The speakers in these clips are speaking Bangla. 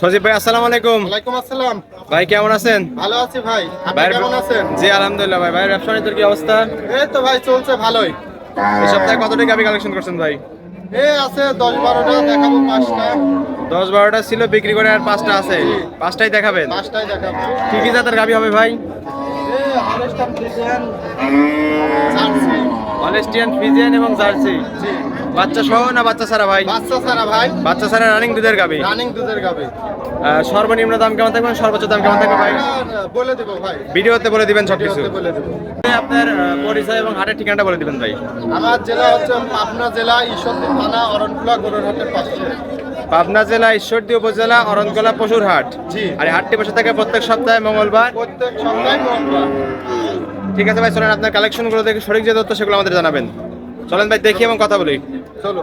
সজীব ভাই আসসালামু আলাইকুম। ওয়ালাইকুম আসসালাম। ভাই কেমন আছেন? ভালো আছি ভাই। আপনি কেমন আছেন? জি আলহামদুলিল্লাহ ভাই। ভাইয়ের ব্যবসা বাণিজ্যের কি অবস্থা? এই তো ভাই চলছে ভালোই। এই সপ্তাহে কতটি গাবি কালেকশন করছেন ভাই? এই আছে দশ বারোটা দেখাবো পাঁচটা। দশ বারোটা ছিল বিক্রি করে আর পাঁচটা আছে। পাঁচটাই দেখাবেন? পাঁচটাই দেখাবো। কি কি জাতের গাবি হবে ভাই? ফ্রিজিয়ান অলেস্টিয়ান ফিজিয়ান এবং জার্সি জি। বাচ্চা সহ না বাচ্চা ছাড়া ভাই? বাচ্চা ছাড়া ভাই। বাচ্চা ছাড়া রানিং দুধের গাবি? রানিং দুধের গাবে। সর্বনিম্ন দাম কেমন থাকবে? সর্বোচ্চ দাম কেমন থাকবে ভাই? বলে দেবো ভাই। ভিডিওতে বলে দিবেন বলে দেবো। আপনার পরিচয় এবং হাটের ঠিকানাটা বলে দিবেন ভাই। আমার জেলা হচ্ছে পাবনা জেলা ঈশ্বরদী থানা অরণকুলা গরুরহাটের পাশে। পাবনা জেলা ঈশ্বরদী উপজেলা অরণকলা পশুর হাট জি। আর হাটটি বসে থাকে প্রত্যেক সপ্তাহে মঙ্গলবার। প্রত্যেক সপ্তাহে মঙ্গলবার। ঠিক আছে ভাই চলেন আপনার কালেকশনগুলো দেখে সঠিক যে তথ্য সেগুলো আমাদের জানাবেন। চলেন ভাই দেখি এবং কথা বলি। চলো।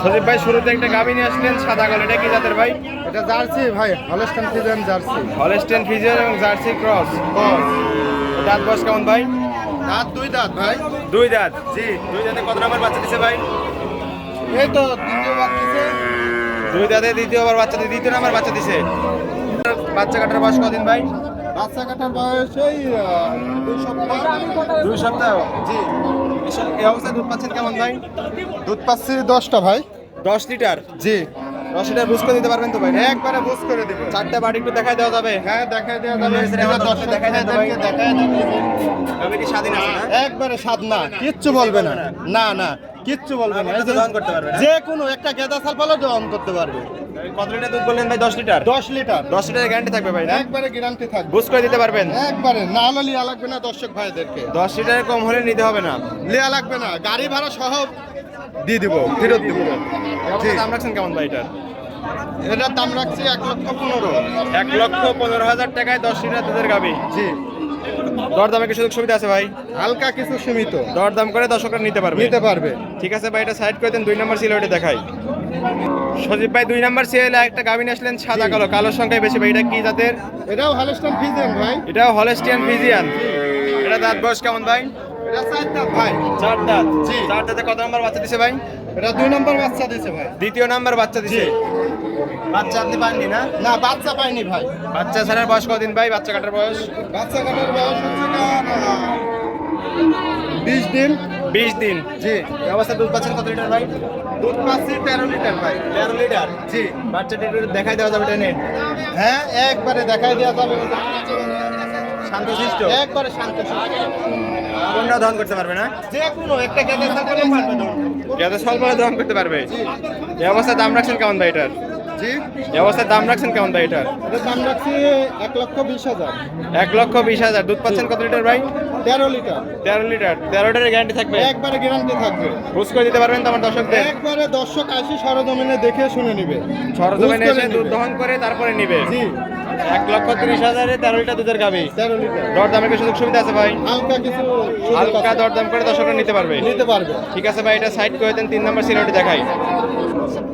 সজীব ভাই শুরুতে একটা গাভী নিয়ে আসলেন সাদা কালো এটা কি জাতের ভাই? এটা জার্সি ভাই Holstein Friesian Jersey. Holstein Friesian এবং জার্সি ক্রস। দাঁত বয়স কেমন ভাই? দাঁত দুই দাঁত ভাই। দুই দাঁত। জি দুই দাঁতে কত নম্বর বাচ্চা দিছে ভাই? এই তো দ্বিতীয় দুই দাঁতে দ্বিতীয়বার বাচ্চা দিয়ে দ্বিতীয় নম্বর বাচ্চা দিছে। বাচ্চা কাটার বয়স কদিন ভাই? বাচ্চা কাটার বয়স এই দুই সপ্তাহ। দুই সপ্তাহ? জি। এই অবস্থায় দুধ পাচ্ছেন কেমন ভাই? দুধ পাচ্ছি দশটা ভাই। দশ লিটার? জি। লিটার বুঝ করে দিতে পারবেন তো ভাই? একবারে বুঝ করে দিব। চারটা বাড়ি একটু দেখাই দেওয়া যাবে। হ্যাঁ দেখাই দেওয়া যাবে। দর্শক দেখাই তো ভাই। দেখাই কি স্বাধীন আছে একবারে স্বাদ না কিচ্ছু বলবে না। না না কিচ্ছু বলবে না। এই যে- করতে পারবে না? যে কোনো একটা গেদা সাল পালো দহন করতে পারবে। কত লিটার দুধ বললেন ভাই? দশ লিটার? দশ লিটার। দশ লিটার গ্যারান্টি থাকবে ভাই একবারে গ্যারান্টি থাকবে। বুঝ করে দিতে পারবেন। একবারে। না হলে লিয়া লাগবে না দর্শক ভাইদেরকে। দশ লিটারের কম হলে নিতে হবে না। লিয়া লাগবে না। গাড়ি ভাড়া সহ দিয়ে দিব ফেরত দিব। দাম রাখছেন কেমন ভাই এটার? এটার দাম রাখছি এক লক্ষ পনেরো। এক লক্ষ পনেরো হাজার টাকায় দশ লিটার দুধের গাবি। জি। দর দামে কি সুযোগ সুবিধা আছে ভাই? হালকা কিছু সীমিত। দর দাম করে দর্শকরা নিতে পারবে। নিতে পারবে। ঠিক আছে ভাই এটা সাইড করে দেন দুই নম্বর সিল ওইটা দেখাই। সজীব ভাই দুই নম্বর সিএল একটা গাবিন আসলেন সাদা কালো কালোর সংখ্যায় বেশি ভাই এটা কি জাতের? এটাও হলস্টান ফিজেন ভাই। এটাও হলেস্টিয়ান ফিজিয়ান এটা দাঁত বয়স কেমন ভাই? ভাই। চার দাঁত। জি। চার দাঁতে কত নম্বর বাচ্চা দিছে ভাই? এটা দুই নম্বর বাচ্চা দিছে ভাই। দ্বিতীয় নাম্বার বাচ্চা দিছে। বাচ্চা আপনি পাননি না? না বাচ্চা পাইনি ভাই। বাচ্চা ছাড়ার বয়স কদিন ভাই? বাচ্চা কাটার বয়স? বাচ্চা কাটার বয়স বিশ দিন। বিশ দিন। জি। অবস্থা দুধ পাচ্ছেন কত লিটার ভাই? দুধ পাচ্ছি তেরো লিটার ভাই। তেরো লিটার? জি। বাচ্চাটা একটু দেখাই দেওয়া যাবে টেনে হ্যাঁ একবারে দেখাই দেওয়া যাবে। শান্ত শিষ্ট একবারে শান্ত শিষ্ট। কোনটা দহন করতে পারবে না? যে কোনো একটা পারবে। যাতে দহন করতে পারবে। এই অবস্থায় দাম রাখছেন কেমন ভাই এটার? জি? অবস্থায় দাম রাখছেন কেমন ভাই এটার? দাম রাখছি এক লক্ষ বিশ হাজার। এক লক্ষ বিশ হাজার। দুধ পাচ্ছেন কত লিটার ভাই? তেরো লিটার। তেরো লিটার। তেরো লিটারের গ্যারান্টি থাকবে? একবারে গ্যারান্টি থাকবে। বুঝ করে দিতে পারবেন তো আমার দর্শকদের? একবারে দর্শক আসি সরজমিনে দেখে শুনে নিবে। সরজমিনে এসে দুধ দহন করে তারপরে নিবে। জি। এক লক্ষ তিরিশ হাজারে তেরো লিটার দুধের গাবি তেরো লিটার। দর দামে কি সুযোগ সুবিধা আছে ভাই? হালকা কিছু হালকা দরদাম করে দর্শকরা নিতে পারবে। নিতে পারবে। ঠিক আছে ভাই এটা সাইড করে দেন তিন নম্বর সিরিয়ালটি দেখাই।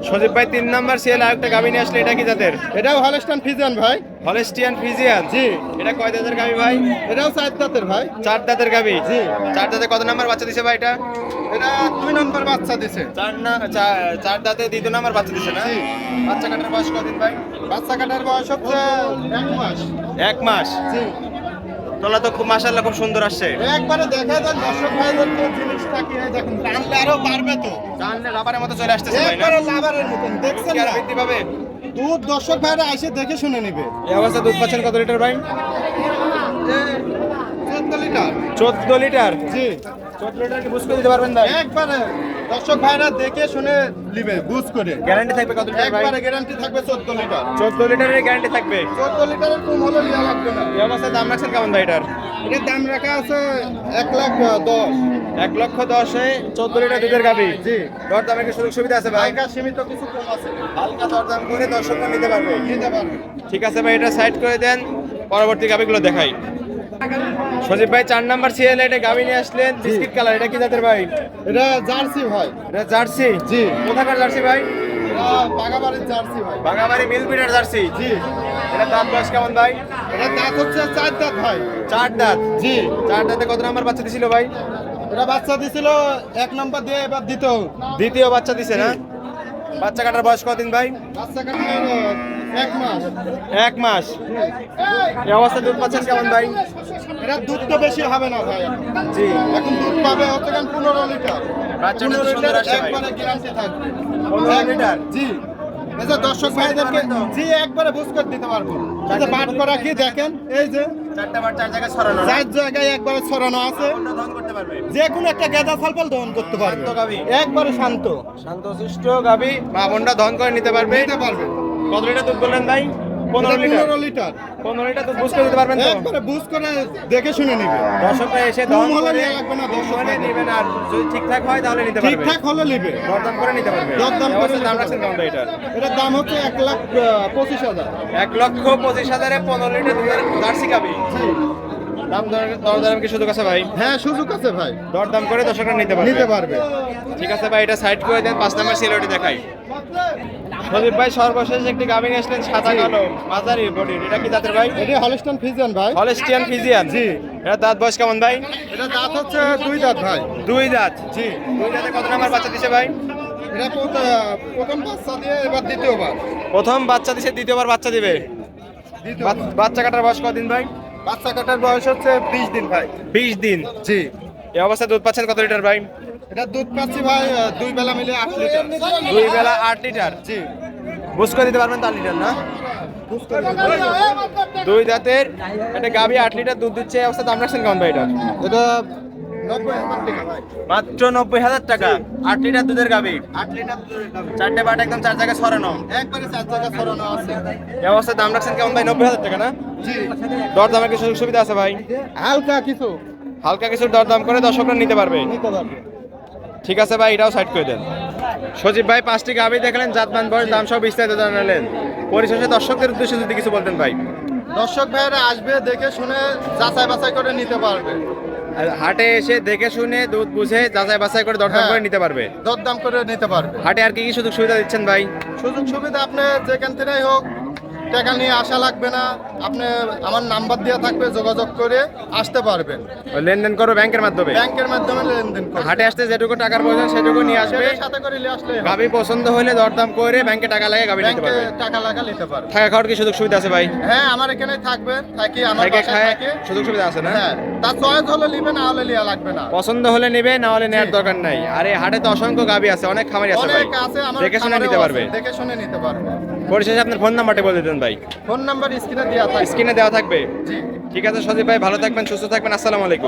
সজীব ভাই তিন নম্বর সিরিয়াল আরেকটা গাবি নিয়ে আসলে এটা কি জাতের? এটাও হলস্টান ফিজান ভাই। Holstein Friesian? জি। এটা কয় দাঁতের গাবি ভাই? এটাও চার দাঁতের ভাই। চার দাঁতের গাবি জি। চার দাঁতে কত নাম্বার বাচ্চা দিছে ভাই এটা? এটা দুই নম্বর বাচ্চা দিছে। চার না চার দাঁতে দ্বিতীয় নাম্বার বাচ্চা দিছে না? বাচ্চা কাটার বয়স কদিন ভাই? বাচ্চা কাটার বয়স হচ্ছে এক মাস। এক মাস? জি। তোলা তো খুব মাসাল্লাহ খুব সুন্দর আসছে। একবারে দেখা দেন দর্শক ভাইদেরকে জিনিসটা কি হয় দেখুন। টানলে আরও বাড়বে তো। টানলে রাবারের মতো চলে আসতেছে ভাই না? একবারে লাভারের মতন দেখছেন না? বৃদ্ধি পাবে? দুধ দর্শক ভাইরা এসে দেখে শুনে নিবে। এই অবস্থা দুধ পাচ্ছেন কত লিটার ভাই? চোদ্দ লিটার। চোদ্দ লিটার? জি। লিটার কি বুঝ করে দিতে পারবেন ভাই? একবারে। দর্শক ভাইরা দেখে শুনে নিবে বুঝ করে। গ্যারান্টি থাকবে কত লিটার একবারে গ্যারান্টি থাকবে চোদ্দ লিটার। চোদ্দ লিটারের গ্যারান্টি থাকবে। চোদ্দ লিটারের কম হলে লিয়া লাগবে না। এই অবস্থায় দাম রাখছেন কেমন ভাই এটার? এটার দাম রাখা আছে লাখ লক্ষ লিটার দুধের গাবি জি। দর দামে কি সুযোগ সুবিধা আছে ভাই? হালকা সীমিত কিছু কম আছে। হালকা দরদাম করে নিতে পারবে। নিতে পারবে। ঠিক আছে ভাই এটা সাইড করে দেন। পরবর্তী গাবিগুলো দেখাই। সজীব ভাই চার নাম্বার সিএল এটা গাবি নিয়ে আসলেন। বিস্কিট কালার এটা কি জাতের ভাই? এটা জার্সি ভাই। এটা জার্সি? জি। কোথাকার জার্সি ভাই? বাগাবাড়ির জার্সি ভাই। বাঙাবাড়ি মিল বিটার জার্সি। জি। এটা দাঁত বয়স কেমন ভাই? এটা দাঁত হচ্ছে চার দাঁত ভাই। চার দাঁত? জি। চার দাঁতে কত নাম্বার বাচ্চা দিছিল ভাই? এটা বাচ্চা দিছিল এক নম্বর দিয়ে এবার দিত দ্বিতীয় বাচ্চা দিছে না? বাচ্চা কাটার বয়স কদিন ভাই? বাচ্চা কাটার এক মাস। এক মাস। এই অবস্থা দুধ পাচ্ছেন কেমন ভাই? এটা দুধ তো বেশি হবে না ভাই। জি। এখন দুধ পাবে হচ্ছে কেন পনেরো লিটার। বাচ্চাটা তো সুন্দর আসছে ভাই। একবারে গ্যারান্টি থাকবে। 15 লিটার? জি। এই দর্শক ভাইদেরকে জি একবারে বুঝ করে দিতে পারব। এই বাট করা কি দেখেন? এই যে চারটা বার চার জায়গায় ছড়ানো চার জায়গায় একবারে ছড়ানো আছে। দহন যে কোনো একটা গেদা সালপাল দহন করতে পারবে। শান্ত একবারে শান্ত। শান্তশিষ্ট গাবি মা বোনটা দহন করে নিতে পারবে। নিতে পারবে। কত লিটার দুধ বললেন ভাই? পনেরো লিটার। পনেরো লিটার। পনেরো লিটার দুধ বুঝ করে দিতে পারবেন তো? একবারে বুঝ করে দেখে শুনে নিবে। দর্শকরা এসে দম হলে নেওয়া লাগবে না, দর্শক হলে ভাইদের। নেবেন আর যদি ঠিকঠাক হয় তাহলে নিতে পারবে ঠিকঠাক হলে নিবে। দরদাম করে নিতে পারবে দরদাম করে দাম রাখছেন কেমন এটার এটার দাম হচ্ছে এক লাখ পঁচিশ হাজার। এক লক্ষ পঁচিশ হাজারে পনেরো লিটার দুধের জার্সি গাবি দাম দর- দরদাম কি সুযোগ আছে ভাই? হ্যাঁ সুযোগ আছে ভাই। দরদাম করে দর্শকরা নিতে পারবে। নিতে পারবে। ঠিক আছে ভাই এটা সাইড করে দেন পাঁচ নাম্বার সিলেটি দেখাই। সদীপ ভাই সর্বশেষ একটি গাভি নিয়ে আসলেন সাদা কালো মাঝারি বডি এটা কি জাতের ভাই? এটি হলস্টন ফিজিয়ান ভাই। হলেস্টিয়ান ফিজিয়ান জি। এটা দাঁত বয়স কেমন ভাই? এটা দাঁত হচ্ছে দুই দাঁত ভাই। দুই দাঁত। জি। দুই দাঁতে কত নাম্বার বাচ্চা দিছে ভাই? এটা প্রথম বাচ্চা দিয়ে এবার দ্বিতীয়বার। প্রথম বাচ্চা দিছে দ্বিতীয়বার বাচ্চা দিবে। বাচ্চা কাটার বয়স কদিন ভাই? বাচ্চা কাটার বয়স হচ্ছে বিশ দিন ভাই। বিশ দিন? জি। এই অবস্থায় দুধ পাচ্ছেন কত লিটার ভাই? এটা দুধ পাচ্ছি ভাই দুই বেলা মিলে আট লিটার। দুই বেলা আট লিটার? জি। বুঝ করে দিতে পারবেন তার লিটার না? দুই দাঁতের একটা গাভি আট লিটার দুধ দিচ্ছে এই অবস্থা দাম রাখছেন কেমন ভাই এটা? এটা মাত্র নব্বই হাজার টাকা। আট লিটার দুধের গাভি। আট লিটার দুধের দাম। চারটে বাট একদম চার জায়গায় সরানো একবারে চার জায়গা ছড়ানো। আছে এই অবস্থায় দাম রাখছেন কেমন ভাই? নব্বই হাজার টাকা না? জি দর দামের কি সুযোগ সুবিধা আছে ভাই? হালকা কিছু। হালকা কিছু দরদাম করে দর্শকরা নিতে পারবে। নিতে পারবে। ঠিক আছে ভাই এটাও সাইড করে দেন। সজীব ভাই পাঁচটি গাভি দেখলেন জাতমান বয়স দাম সব বিস্তারিত জানালেন। পরিশেষে দর্শকদের উদ্দেশ্যে যদি কিছু বলতেন ভাই। দর্শক ভাইয়েরা আসবে দেখে শুনে যাচাই বাছাই করে নিতে পারবে। হাটে এসে দেখে শুনে দুধ বুঝে যাচাই বাছাই করে দরদাম হ্যাঁ। করে নিতে পারবে। দরদাম করে নিতে পারবে। হাটে আর কি কি সুযোগ সুবিধা দিচ্ছেন ভাই? সুযোগ সুবিধা আপনি যেখান থেকেই হোক টাকা নিয়ে আসা লাগবে না। আপনি আমার নাম্বার দেওয়া থাকবে যোগাযোগ করে আসতে পারবেন। লেনদেন করো ব্যাংকের মাধ্যমে? ব্যাংকের মাধ্যমে লেনদেন করবেন হাটে আসতে যেটুকু টাকার প্রয়োজন সেটুকু নিয়ে আসবে। সাথে করে নিয়ে আসলে। গাভি পছন্দ হলে দরদাম করে ব্যাংকে টাকা লাগে গাভি নিতে পারবে। টাকা লাগা নিতে পারবে। থাকা খাওয়ার কি সুযোগ সুবিধা আছে ভাই? হ্যাঁ আমার এখানে থাকবে। থাকি আমার বাসায় থাকে। সুযোগ সুবিধা আছে না? হ্যাঁ তার চয়েস হলে নিবে না হলে লিয়া লাগবে না। পছন্দ হলে নেবে না হলে নেওয়ার দরকার নাই। আরে হাটে তো অসংখ্য গাভি আছে অনেক খামারি আছে ভাই। অনেক আছে আমার দেখে শুনে নিতে পারবে। দেখে শুনে নিতে পারবে। পরিশেষে আপনার ফোন নাম্বারটা বলে দিতেন ভাই। ফোন নাম্বার স্ক্রিনে দেওয়া স্ক্রিনে দেওয়া থাকবে। ঠিক আছে সজীব ভাই ভালো থাকবেন সুস্থ থাকবেন আসসালামু আলাইকুম।